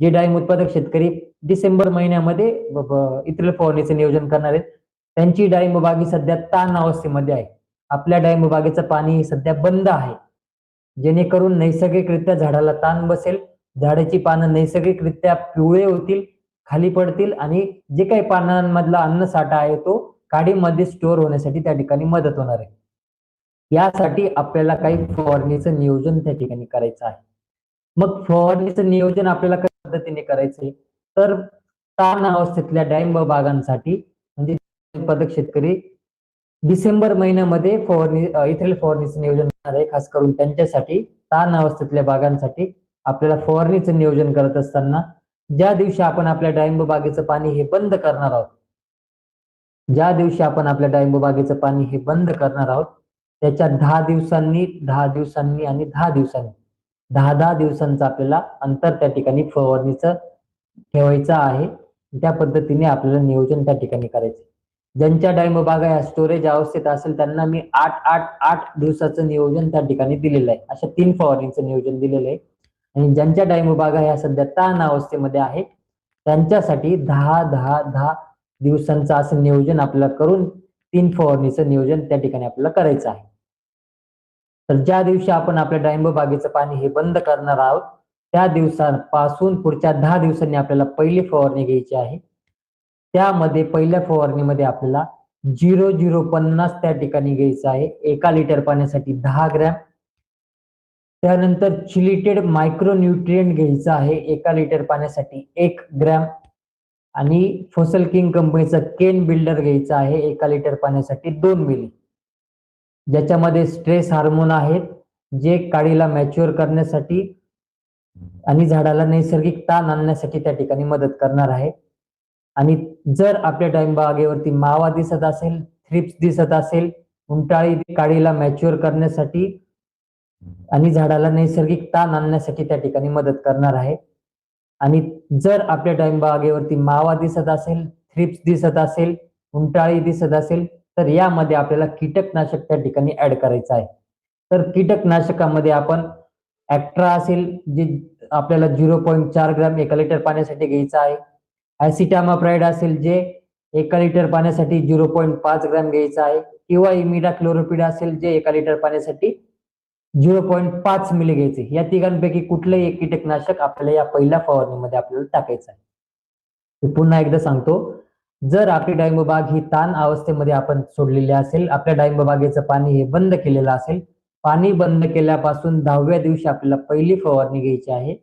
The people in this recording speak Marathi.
जे डाळिंब उत्पादक शेतकरी डिसेंबर महिन्यामध्ये इतर फवारणीचे नियोजन करणार आहेत. त्यांची डाळिंब बागी सध्या ताण अवस्थेमध्ये आहे. आपल्या डाळिंब बागेचं पाणी सध्या बंद आहे. जेणेकरून नैसर्गिकरित्या झाडाला ताण बसेल. झाडाची पानं नैसर्गिकरित्या पिवळे होतील खाली पडतील आणि जे काही पानांमधला अन्नसाठा आहे तो काडीमध्ये स्टोअर होण्यासाठी त्या ठिकाणी मदत होणार आहे. यासाठी आपल्याला काही फवारणीचं नियोजन त्या ठिकाणी करायचं आहे. मग फवारणीचं नियोजन आपल्याला पद्धतीने करायचे. तर ताण अवस्थेतल्या डाळिंब बागांसाठी म्हणजे उत्पादक शेतकरी डिसेंबर महिन्यामध्ये फवारणी इथेल फवारणीचं नियोजन करणार आहे खास करून त्यांच्यासाठी ताण अवस्थेतल्या बागांसाठी आपल्याला फवारणीचं नियोजन करत असताना ज्या दिवशी आपण आपल्या डाळिंब बागेचं पाणी हे बंद करणार आहोत ज्या दिवशी आपण आपल्या डाळिंब बागेचं पाणी हे बंद करणार आहोत त्याच्या दहा दिवसांनी दहा दिवसांनी आणि दहा दिवसांनी दहा दहा दिवसांचा आपल्याला अंतर त्या ठिकाणी फवारणीचं ठेवायचं आहे. त्या पद्धतीने आपल्याला नियोजन त्या ठिकाणी करायचं ज्यांच्या डाळिंब बागा या स्टोरेज अवस्थेत असेल त्यांना मी आठ आठ आठ दिवसाचं नियोजन त्या ठिकाणी दिलेलं आहे. अशा तीन फवारणीचं नियोजन दिलेलं आहे. आणि ज्यांच्या डाळिंब बागा ह्या सध्या ताण अवस्थेमध्ये आहेत त्यांच्यासाठी दहा दहा दहा दिवसांचं असं नियोजन आपल्याला करून तीन फवारणीचं नियोजन त्या ठिकाणी आपल्याला करायचं आहे. तर ज्या दिवशी आपण आपल्या डाळिंब बागेचं पाणी हे बंद करणार आहोत त्या दिवसापासून पुढच्या दहा दिवसांनी आपल्याला पहिली फवारणी घ्यायची आहे. त्यामध्ये पहिल्या फवारणीमध्ये आपल्याला झिरो झिरो पन्नास त्या ठिकाणी घ्यायचं आहे. एका लिटर पाण्यासाठी दहा ग्रॅम. त्यानंतर चिलिटेड मायक्रोन्युट्रियंट घ्यायचं आहे. एका लिटर पाण्यासाठी एक ग्रॅम. आणि फोसल किंग कंपनीचा केन बिल्डर घ्यायचा आहे. एका लिटर पाण्यासाठी दोन मिली. ज्याच्यामध्ये स्ट्रेस हार्मोन आहेत जे काडीला मॅच्युअर करण्यासाठी आणि झाडाला नैसर्गिक ताण आणण्यासाठी त्या ठिकाणी मदत करणार आहे. आणि जर आपल्या डाळिंब बागेवरती मावा दिसत असेल थ्रिप्स दिसत असेल उंटाळी काडीला मॅच्युअर करण्यासाठी आणि झाडाला नैसर्गिक ताण आणण्यासाठी त्या ठिकाणी मदत करणार आहे. आणि जर आपल्या डाळिंब बागेवरती मावा दिसत असेल थ्रिप्स दिसत असेल उंटाळी दिसत असेल तर यामध्ये आपल्याला कीटकनाशक त्या ठिकाणी ऍड करायचं आहे. तर कीटकनाशकामध्ये आपण ऍक्ट्रा असेल जे आपल्याला झिरो पॉईंट चार ग्रॅम एका लिटर पाण्यासाठी घ्यायचं आहे. ऍसिटामाप्राईड असेल जे एका लिटर पाण्यासाठी झिरो पॉईंट पाच ग्रॅम घ्यायचं आहे. किंवा इमिडा क्लोरोपिड असेल जे एका लिटर पाण्यासाठी झिरो पॉईंट पाच मिली घ्यायचे. या तिघांपैकी कुठलंही एक कीटकनाशक आपल्याला या पहिल्या फवारणीमध्ये आपल्याला टाकायचं आहे. पुन्हा एकदा सांगतो जर आपली डाळिंब बाग ही ताण अवस्थेमध्ये आपण सोडलेली असेल आपल्या डाळिंब बागेचं पाणी हे बंद केलेलं असेल पाणी बंद केल्यापासून दहाव्या दिवशी आपल्याला पहिली फवारणी घ्यायची आहे.